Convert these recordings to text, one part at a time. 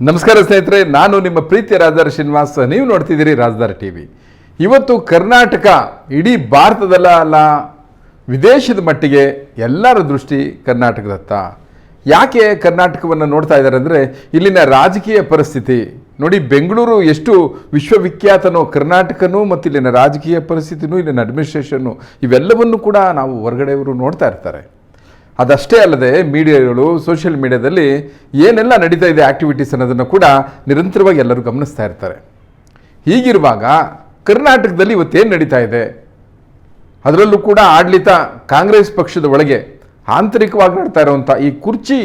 ನಮಸ್ಕಾರ ಸ್ನೇಹಿತರೆ, ನಾನು ನಿಮ್ಮ ಪ್ರೀತಿಯ ರಾಜದಾರ ಶ್ರೀನಿವಾಸ. ನೀವು ನೋಡ್ತಿದ್ದೀರಿ ರಾಜದಾರ ಟಿ ವಿ. ಇವತ್ತು ಕರ್ನಾಟಕ, ಇಡೀ ಭಾರತದಲ್ಲ ಅಲ್ಲ, ವಿದೇಶದ ಮಟ್ಟಿಗೆ ಎಲ್ಲರ ದೃಷ್ಟಿ ಕರ್ನಾಟಕದತ್ತ. ಯಾಕೆ ಕರ್ನಾಟಕವನ್ನು ನೋಡ್ತಾ ಇದ್ದಾರೆ ಅಂದರೆ, ಇಲ್ಲಿನ ರಾಜಕೀಯ ಪರಿಸ್ಥಿತಿ. ನೋಡಿ, ಬೆಂಗಳೂರು ಎಷ್ಟು ವಿಶ್ವವಿಖ್ಯಾತನೋ, ಕರ್ನಾಟಕನೂ ಮತ್ತು ಇಲ್ಲಿನ ರಾಜಕೀಯ ಪರಿಸ್ಥಿತಿನೂ, ಇಲ್ಲಿನ ಅಡ್ಮಿನಿಸ್ಟ್ರೇಷನ್ನು ಇವೆಲ್ಲವನ್ನು ಕೂಡ ನಾವು ಹೊರಗಡೆಯವರು ನೋಡ್ತಾ ಇರ್ತಾರೆ. ಅದಷ್ಟೇ ಅಲ್ಲದೆ ಮೀಡಿಯಾಗಳು ಸೋಷಿಯಲ್ ಮೀಡಿಯಾದಲ್ಲಿ ಏನೆಲ್ಲ ನಡೀತಾ ಇದೆ ಆ್ಯಕ್ಟಿವಿಟೀಸ್ ಅನ್ನೋದನ್ನು ಕೂಡ ನಿರಂತರವಾಗಿ ಎಲ್ಲರೂ ಗಮನಿಸ್ತಾ ಇರ್ತಾರೆ. ಹೀಗಿರುವಾಗ ಕರ್ನಾಟಕದಲ್ಲಿ ಇವತ್ತೇನು ನಡೀತಾ ಇದೆ? ಅದರಲ್ಲೂ ಕೂಡ ಆಡಳಿತ ಕಾಂಗ್ರೆಸ್ ಪಕ್ಷದ ಒಳಗೆ ಆಂತರಿಕವಾಗಿ ನಡ್ತಾ ಇರುವಂಥ ಈ ಕುರ್ಚಿ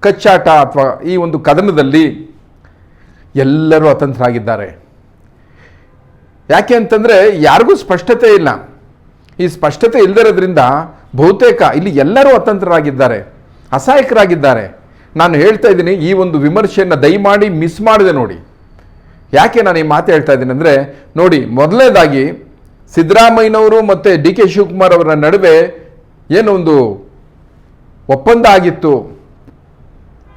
ಕಚ್ಚಾಟ ಅಥವಾ ಈ ಒಂದು ಕದನದಲ್ಲಿ ಎಲ್ಲರೂ ಅತಂತ್ರರಾಗಿದ್ದಾರೆ. ಯಾಕೆ ಅಂತಂದರೆ ಯಾರಿಗೂ ಸ್ಪಷ್ಟತೆ ಇಲ್ಲ. ಈ ಸ್ಪಷ್ಟತೆ ಇಲ್ಲದಿರೋದ್ರಿಂದ ಬಹುತೇಕ ಇಲ್ಲಿ ಎಲ್ಲರೂ ಅತಂತ್ರರಾಗಿದ್ದಾರೆ, ಅಸಹಾಯಕರಾಗಿದ್ದಾರೆ. ನಾನು ಹೇಳ್ತಾ ಇದ್ದೀನಿ, ಈ ಒಂದು ವಿಮರ್ಶೆಯನ್ನು ದಯಮಾಡಿ ಮಿಸ್ ಮಾಡಿದೆ ನೋಡಿ. ಯಾಕೆ ನಾನು ಈ ಮಾತು ಹೇಳ್ತಾ ಇದ್ದೀನಿ ಅಂದರೆ, ನೋಡಿ, ಮೊದಲನೇದಾಗಿ ಸಿದ್ದರಾಮಯ್ಯನವರು ಮತ್ತು ಡಿ ಕೆ ಶಿವಕುಮಾರ್ ಅವರ ನಡುವೆ ಏನೋ ಒಂದು ಒಪ್ಪಂದ ಆಗಿತ್ತು.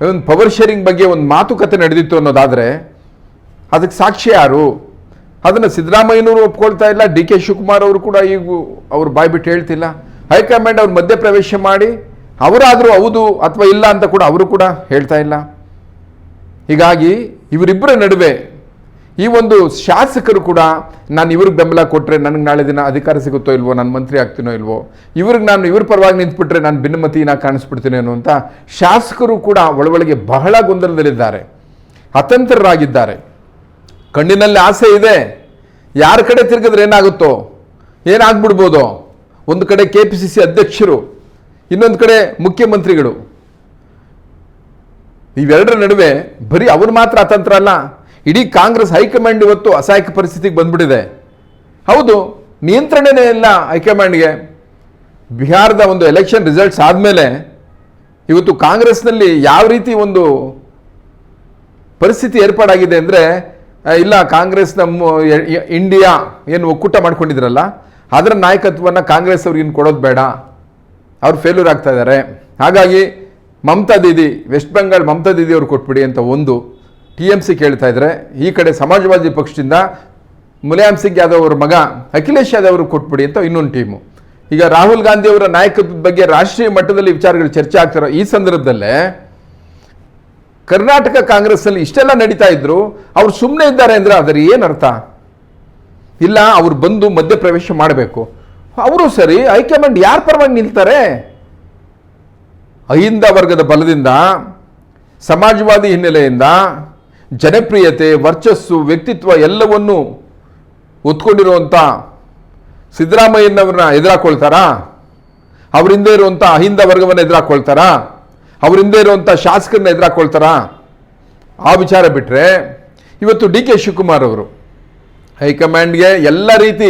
ಒಂದು ಪವರ್ ಶೇರಿಂಗ್ ಬಗ್ಗೆ ಒಂದು ಮಾತುಕತೆ ನಡೆದಿತ್ತು ಅನ್ನೋದಾದರೆ, ಅದಕ್ಕೆ ಸಾಕ್ಷಿ ಯಾರು? ಅದನ್ನು ಸಿದ್ದರಾಮಯ್ಯನವರು ಒಪ್ಕೊಳ್ತಾ ಇಲ್ಲ. ಡಿ ಕೆ ಶಿವಕುಮಾರ್ ಅವರು ಕೂಡ ಈಗ ಅವ್ರು ಬಾಯ್ಬಿಟ್ಟು ಹೇಳ್ತಿಲ್ಲ. ಹೈಕಮಾಂಡ್ ಅವ್ರು ಮಧ್ಯಪ್ರವೇಶ ಮಾಡಿ ಅವರಾದರೂ ಹೌದು ಅಥವಾ ಇಲ್ಲ ಅಂತ ಕೂಡ ಅವರು ಕೂಡ ಹೇಳ್ತಾ ಇಲ್ಲ. ಹೀಗಾಗಿ ಇವರಿಬ್ಬರ ನಡುವೆ ಈ ಒಂದು ಶಾಸಕರು ಕೂಡ ನಾನು ಇವ್ರಿಗೆ ಬೆಂಬಲ ಕೊಟ್ಟರೆ ನನಗೆ ನಾಳೆ ದಿನ ಅಧಿಕಾರ ಸಿಗುತ್ತೋ ಇಲ್ವೋ, ನಾನು ಮಂತ್ರಿ ಆಗ್ತೀನೋ ಇಲ್ವೋ, ಇವ್ರಿಗೆ ನಾನು, ಇವ್ರ ಪರವಾಗಿ ನಿಂತ್ಬಿಟ್ರೆ ನಾನು ಭಿನ್ನಮತಿನ ಕಾಣಿಸ್ಬಿಡ್ತೀನಿ ಅನ್ನುವಂಥ ಶಾಸಕರು ಕೂಡ ಒಳಗೊಳಗೆ ಬಹಳ ಗೊಂದಲದಲ್ಲಿದ್ದಾರೆ. ಅತಂತ್ರರಾಗಿದ್ದಾರೆ. ಕಣ್ಣಿನಲ್ಲಿ ಆಸೆ ಇದೆ. ಯಾರ ಕಡೆ ತಿರುಗಿದ್ರೆ ಏನಾಗುತ್ತೋ? ಏನಾಗ್ಬಿಡ್ಬೋದು? ಒಂದು ಕಡೆ ಕೆ ಪಿ ಸಿ ಸಿ ಅಧ್ಯಕ್ಷರು, ಇನ್ನೊಂದು ಕಡೆ ಮುಖ್ಯಮಂತ್ರಿಗಳು. ಇವೆರಡರ ನಡುವೆ ಬರೀ ಅವ್ರು ಮಾತ್ರ ಅತಂತ್ರ ಅಲ್ಲ, ಇಡೀ ಕಾಂಗ್ರೆಸ್ ಹೈಕಮಾಂಡ್ ಇವತ್ತು ಅಸಹಾಯಕ ಪರಿಸ್ಥಿತಿಗೆ ಬಂದ್ಬಿಟ್ಟಿದೆ. ಹೌದು, ನಿಯಂತ್ರಣನೇ ಇಲ್ಲ ಹೈಕಮಾಂಡ್ಗೆ. ಬಿಹಾರದ ಒಂದು ಎಲೆಕ್ಷನ್ ರಿಸಲ್ಟ್ಸ್ ಆದಮೇಲೆ ಇವತ್ತು ಕಾಂಗ್ರೆಸ್ನಲ್ಲಿ ಯಾವ ರೀತಿ ಒಂದು ಪರಿಸ್ಥಿತಿ ಏರ್ಪಾಡಾಗಿದೆ ಅಂದರೆ ಇಲ್ಲ ಕಾಂಗ್ರೆಸ್ ನಮ್ಮ ಇಂಡಿಯಾ ಏನು ಒಕ್ಕೂಟ ಮಾಡ್ಕೊಂಡಿದ್ರಲ್ಲ, ಅದರ ನಾಯಕತ್ವವನ್ನು ಕಾಂಗ್ರೆಸ್ ಅವ್ರಿಗೆ ಏನು ಕೊಡೋದು ಬೇಡ. ಅವ್ರು ಫೇಲ್ಯೂರ್ ಆಗ್ತಾ ಇದ್ದಾರೆ ಹಾಗಾಗಿ ಮಮತಾ ದೀದಿ ವೆಸ್ಟ್ ಬೆಂಗಾಲ್ ಮಮತಾ ದೀದಿ ಅವ್ರು ಕೊಟ್ಬಿಡಿ ಅಂತ ಒಂದು ಟಿ ಎಂ ಸಿ ಕೇಳ್ತಾ ಇದ್ದಾರೆ ಈ ಕಡೆ ಸಮಾಜವಾದಿ ಪಕ್ಷದಿಂದ ಮುಲಾಯಂ ಸಿಂಗ್ ಯಾದವ್ ಅವ್ರ ಮಗ ಅಖಿಲೇಶ್ ಯಾದವ್ ಅವರು ಕೊಟ್ಬಿಡಿ ಅಂತ ಇನ್ನೊಂದು ಟೀಮು. ಈಗ ರಾಹುಲ್ ಗಾಂಧಿ ಅವರ ನಾಯಕತ್ವದ ಬಗ್ಗೆ ರಾಷ್ಟ್ರೀಯ ಮಟ್ಟದಲ್ಲಿ ವಿಚಾರಗಳು ಚರ್ಚೆ ಆಗ್ತಿರೋ ಈ ಸಂದರ್ಭದಲ್ಲೇ ಕರ್ನಾಟಕ ಕಾಂಗ್ರೆಸ್ನಲ್ಲಿ ಇಷ್ಟೆಲ್ಲ ನಡೀತಾ ಇದ್ರು, ಅವ್ರು ಸುಮ್ಮನೆ ಇದ್ದಾರೆ ಅಂದರೆ ಅದರ ಏನು ಅರ್ಥ? ಇಲ್ಲ, ಅವ್ರು ಬಂದು ಮಧ್ಯಪ್ರವೇಶ ಮಾಡಬೇಕು. ಅವರು ಸರಿ, ಹೈಕಮಾಂಡ್ ಯಾರ ಪರವಾಗಿ ನಿಲ್ತಾರೆ? ಅಹಿಂದ ವರ್ಗದ ಬಲದಿಂದ, ಸಮಾಜವಾದಿ ಹಿನ್ನೆಲೆಯಿಂದ, ಜನಪ್ರಿಯತೆ, ವರ್ಚಸ್ಸು, ವ್ಯಕ್ತಿತ್ವ ಎಲ್ಲವನ್ನು ಒತ್ಕೊಂಡಿರುವಂಥ ಸಿದ್ದರಾಮಯ್ಯನವ್ರನ್ನ ಎದುರಾಕೊಳ್ತಾರಾ? ಅವರಿಂದ ಇರುವಂಥ ಅಹಿಂದ ವರ್ಗವನ್ನು ಎದುರಾಕೊಳ್ತಾರಾ? ಅವರಿಂದ ಇರುವಂಥ ಶಾಸಕರನ್ನ ಎದುರಾಕೊಳ್ತಾರಾ? ಆ ವಿಚಾರ ಬಿಟ್ಟರೆ ಇವತ್ತು ಡಿ ಕೆ ಶಿವಕುಮಾರ್ ಅವರು ಹೈಕಮಾಂಡ್ಗೆ ಎಲ್ಲ ರೀತಿ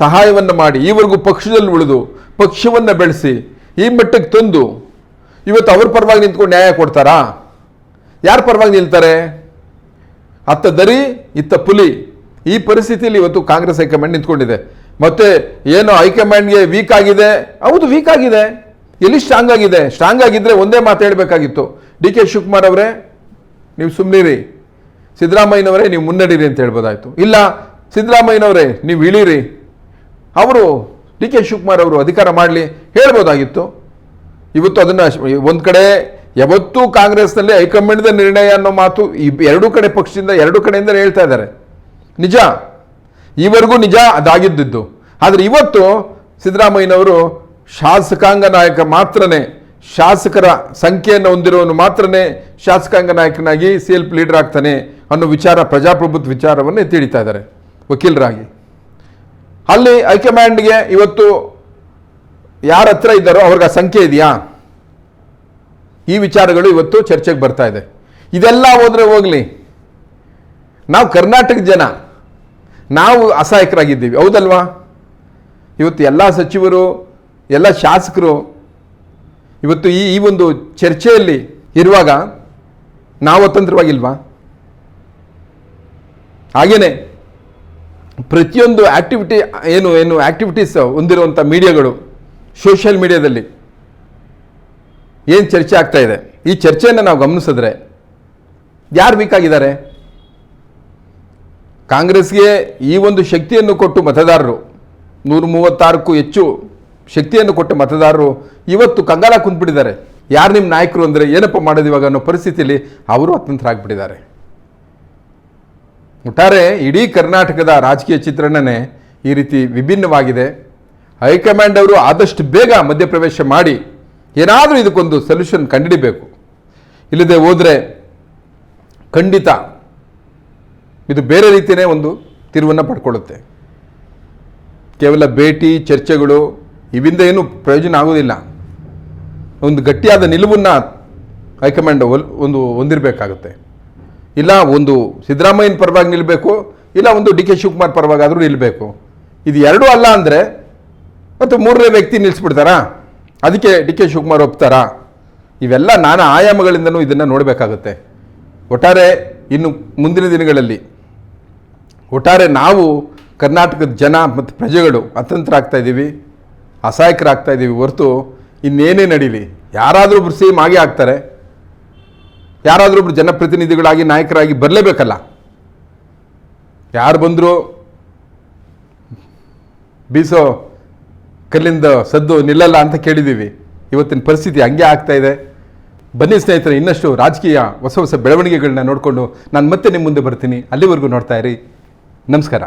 ಸಹಾಯವನ್ನು ಮಾಡಿ ಈವರೆಗೂ ಪಕ್ಷದಲ್ಲಿ ಉಳಿದು ಪಕ್ಷವನ್ನು ಬೆಳೆಸಿ ಈ ಮಟ್ಟಕ್ಕೆ ತಂದು ಇವತ್ತು ಅವ್ರ ಪರವಾಗಿ ನಿಂತ್ಕೊಂಡು ನ್ಯಾಯ ಕೊಡ್ತಾರಾ? ಯಾರ ಪರವಾಗಿ ನಿಲ್ತಾರೆ? ಅತ್ತ ದರಿ, ಇತ್ತ ಪುಲಿ ಈ ಪರಿಸ್ಥಿತಿಯಲ್ಲಿ ಇವತ್ತು ಕಾಂಗ್ರೆಸ್ ಹೈಕಮಾಂಡ್ ನಿಂತ್ಕೊಂಡಿದೆ. ಮತ್ತೆ ಏನು ಹೈಕಮಾಂಡ್ಗೆ ವೀಕ್ ಆಗಿದೆ? ಹೌದು, ವೀಕ್ ಆಗಿದೆ. ಎಲ್ಲಿ ಸ್ಟ್ರಾಂಗ್ ಆಗಿದೆ? ಸ್ಟ್ರಾಂಗ್ ಆಗಿದ್ದರೆ ಒಂದೇ ಮಾತು ಹೇಳಬೇಕಾಗಿತ್ತು. ಡಿ ಕೆ ಶಿವಕುಮಾರ್ ಅವರೇ, ನೀವು ಸುಮ್ಮನಿರಿ ಸಿದ್ದರಾಮಯ್ಯನವರೇ, ನೀವು ಮುನ್ನಡೀರಿ ಅಂತ ಹೇಳ್ಬೋದಾಯಿತು. ಇಲ್ಲ, ಸಿದ್ದರಾಮಯ್ಯನವರೇ, ನೀವು ಇಳೀರಿ. ಅವರು, ಡಿ ಕೆ ಶಿವಕುಮಾರ್ ಅವರು ಅಧಿಕಾರ ಮಾಡಲಿ ಹೇಳ್ಬೋದಾಗಿತ್ತು. ಇವತ್ತು ಅದನ್ನು ಒಂದು ಕಡೆ, ಯಾವತ್ತೂ ಕಾಂಗ್ರೆಸ್ನಲ್ಲಿ ಹೈಕಮಾಂಡ್ದ ನಿರ್ಣಯ ಅನ್ನೋ ಮಾತು ಈ ಎರಡೂ ಕಡೆ ಪಕ್ಷದಿಂದ, ಎರಡೂ ಕಡೆಯಿಂದ ಹೇಳ್ತಾ ಇದ್ದಾರೆ. ನಿಜ. ಈವರೆಗೂ ನಿಜ ಅದಾಗಿದ್ದಿದ್ದು. ಆದರೆ ಇವತ್ತು ಸಿದ್ದರಾಮಯ್ಯನವರು ಶಾಸಕಾಂಗ ನಾಯಕ ಮಾತ್ರನೇ ಶಾಸಕರ ಸಂಖ್ಯೆಯನ್ನು ಹೊಂದಿರೋನು ಮಾತ್ರನೇ ಶಾಸಕಾಂಗ ನಾಯಕನಾಗಿ ಸಿ ಎಲ್ ಲೀಡರ್ ಆಗ್ತಾನೆ ಅನ್ನೋ ವಿಚಾರ ಪ್ರಜಾಪ್ರಭುತ್ವ ವಿಚಾರವನ್ನು ಹಿಡಿತಾ ಇದ್ದಾರೆ. ವಕೀಲರಾಗಿ. ಅಲ್ಲಿ ಹೈಕಮಾಂಡ್ಗೆ ಇವತ್ತು ಯಾರ ಹತ್ರ ಇದ್ದಾರೋ ಅವ್ರಿಗೆ ಆ ಸಂಖ್ಯೆ ಇದೆಯಾ? ಈ ವಿಚಾರಗಳು ಇವತ್ತು ಚರ್ಚೆಗೆ ಬರ್ತಾ ಇದೆ. ಇದೆಲ್ಲ ಹೋದ್ರೆ ಹೋಗಲಿ. ನಾವು ಕರ್ನಾಟಕ ಜನ, ನಾವು ಅಸಹಾಯಕರಾಗಿದ್ದೀವಿ. ಹೌದಲ್ವಾ? ಇವತ್ತು ಎಲ್ಲ ಸಚಿವರು ಎಲ್ಲ ಶಾಸಕರು ಇವತ್ತು ಈ ಈ ಒಂದು ಚರ್ಚೆಯಲ್ಲಿ ಇರುವಾಗ ನಾವು ಅತಂತ್ರವಾಗಿಲ್ವಾ? ಹಾಗೇನೆ ಪ್ರತಿಯೊಂದು ಆಕ್ಟಿವಿಟಿ ಏನು ಏನು ಆ್ಯಕ್ಟಿವಿಟೀಸ್ ಹೊಂದಿರುವಂಥ ಮೀಡಿಯಾಗಳು ಸೋಷಿಯಲ್ ಮೀಡಿಯಾದಲ್ಲಿ ಏನು ಚರ್ಚೆ ಆಗ್ತಾ ಇದೆ? ಈ ಚರ್ಚೆಯನ್ನು ನಾವು ಗಮನಿಸಿದ್ರೆ ಯಾರು ವೀಕ್ ಆಗಿದ್ದಾರೆ? ಕಾಂಗ್ರೆಸ್ಗೆ ಈ ಒಂದು ಶಕ್ತಿಯನ್ನು ಕೊಟ್ಟು ಮತದಾರರು ನೂರ ಮೂವತ್ತಾರಕ್ಕೂ ಹೆಚ್ಚು ಶಕ್ತಿಯನ್ನು ಕೊಟ್ಟ ಮತದಾರರು ಇವತ್ತು ಕಂಗಾಲ ಕುಂತ್ಬಿಟ್ಟಿದ್ದಾರೆ. ಯಾರು ನಿಮ್ಮ ನಾಯಕರು ಅಂದರೆ ಏನಪ್ಪ ಮಾಡೋದು ಇವಾಗ ಅನ್ನೋ ಪರಿಸ್ಥಿತಿಯಲ್ಲಿ ಅವರು ಅತಂತ್ರರಾಗ್ಬಿಟ್ಟಿದ್ದಾರೆ. ಒಟ್ಟಾರೆ ಇಡೀ ಕರ್ನಾಟಕದ ರಾಜಕೀಯ ಚಿತ್ರಣನೇ ಈ ರೀತಿ ವಿಭಿನ್ನವಾಗಿದೆ. ಹೈಕಮಾಂಡ್ ಅವರು ಆದಷ್ಟು ಬೇಗ ಮಧ್ಯಪ್ರವೇಶ ಮಾಡಿ ಏನಾದರೂ ಇದಕ್ಕೊಂದು ಸೊಲ್ಯೂಷನ್ ಕಂಡುಹಿಡಿಬೇಕು. ಇಲ್ಲದೆ ಹೋದರೆ ಖಂಡಿತ ಇದು ಬೇರೆ ರೀತಿಯೇ ಒಂದು ತಿರುವನ್ನು ಪಡ್ಕೊಳ್ಳುತ್ತೆ. ಕೇವಲ ಭೇಟಿ, ಚರ್ಚೆಗಳು ಇವಿಂದ ಏನು ಪ್ರಯೋಜನ ಆಗೋದಿಲ್ಲ ಒಂದು ಗಟ್ಟಿಯಾದ ನಿಲುವನ್ನು ಹೈಕಮಾಂಡ್ ಒಂದು ಹೊಂದಿರಬೇಕಾಗುತ್ತೆ. ಇಲ್ಲ ಒಂದು ಸಿದ್ದರಾಮಯ್ಯನ ಪರವಾಗಿ ನಿಲ್ಲಬೇಕು ಇಲ್ಲ ಒಂದು ಡಿ ಕೆ ಶಿವಕುಮಾರ್ ಪರವಾಗಾದರೂ ನಿಲ್ಲಬೇಕು ಇದು ಎರಡೂ ಅಲ್ಲ ಅಂದರೆ ಮತ್ತು ಮೂರನೇ ವ್ಯಕ್ತಿ ನಿಲ್ಲಿಸ್ಬಿಡ್ತಾರಾ ಅದಕ್ಕೆ ಡಿ ಕೆ ಶಿವಕುಮಾರ್ ಒಪ್ತಾರಾ? ಇವೆಲ್ಲ ನಾನಾ ಆಯಾಮಗಳಿಂದನೂ ಇದನ್ನು ನೋಡಬೇಕಾಗುತ್ತೆ. ಒಟ್ಟಾರೆ ಇನ್ನು ಮುಂದಿನ ದಿನಗಳಲ್ಲಿ ಒಟ್ಟಾರೆ ನಾವು ಕರ್ನಾಟಕದ ಜನ ಮತ್ತು ಪ್ರಜೆಗಳು ಅತಂತ್ರ ಆಗ್ತಾ ಇದ್ದೀವಿ. ಅಸಹಾಯಕರಾಗ್ತಾ ಇದ್ದೀವಿ ಹೊರತು ಇನ್ನೇನೇ ನಡೀಲಿ. ಯಾರಾದರೂ ಒಬ್ರು ಸೇಮ್ ಆಗೇ ಆಗ್ತಾರೆ. ಯಾರಾದರೂ ಒಬ್ರು ಜನಪ್ರತಿನಿಧಿಗಳಾಗಿ, ನಾಯಕರಾಗಿ ಬರಲೇಬೇಕಲ್ಲ. ಯಾರು ಬಂದರೂ ಬೀಸೋ ಕಲ್ಲಿಂದ ಸದ್ದು ನಿಲ್ಲಲ್ಲ ಅಂತ ಕೇಳಿದ್ದೀವಿ. ಇವತ್ತಿನ ಪರಿಸ್ಥಿತಿ ಹಂಗೆ ಆಗ್ತಾ ಇದೆ. ಬನ್ನಿ ಸ್ನೇಹಿತರೆ, ಇನ್ನಷ್ಟು ರಾಜಕೀಯ ಹೊಸ ಹೊಸ ಬೆಳವಣಿಗೆಗಳನ್ನ ನೋಡಿಕೊಂಡು ನಾನು ಮತ್ತೆ ನಿಮ್ಮ ಮುಂದೆ ಬರ್ತೀನಿ. ಅಲ್ಲಿವರೆಗೂ ನೋಡ್ತಾ ಇರಿ. ನಮಸ್ಕಾರ.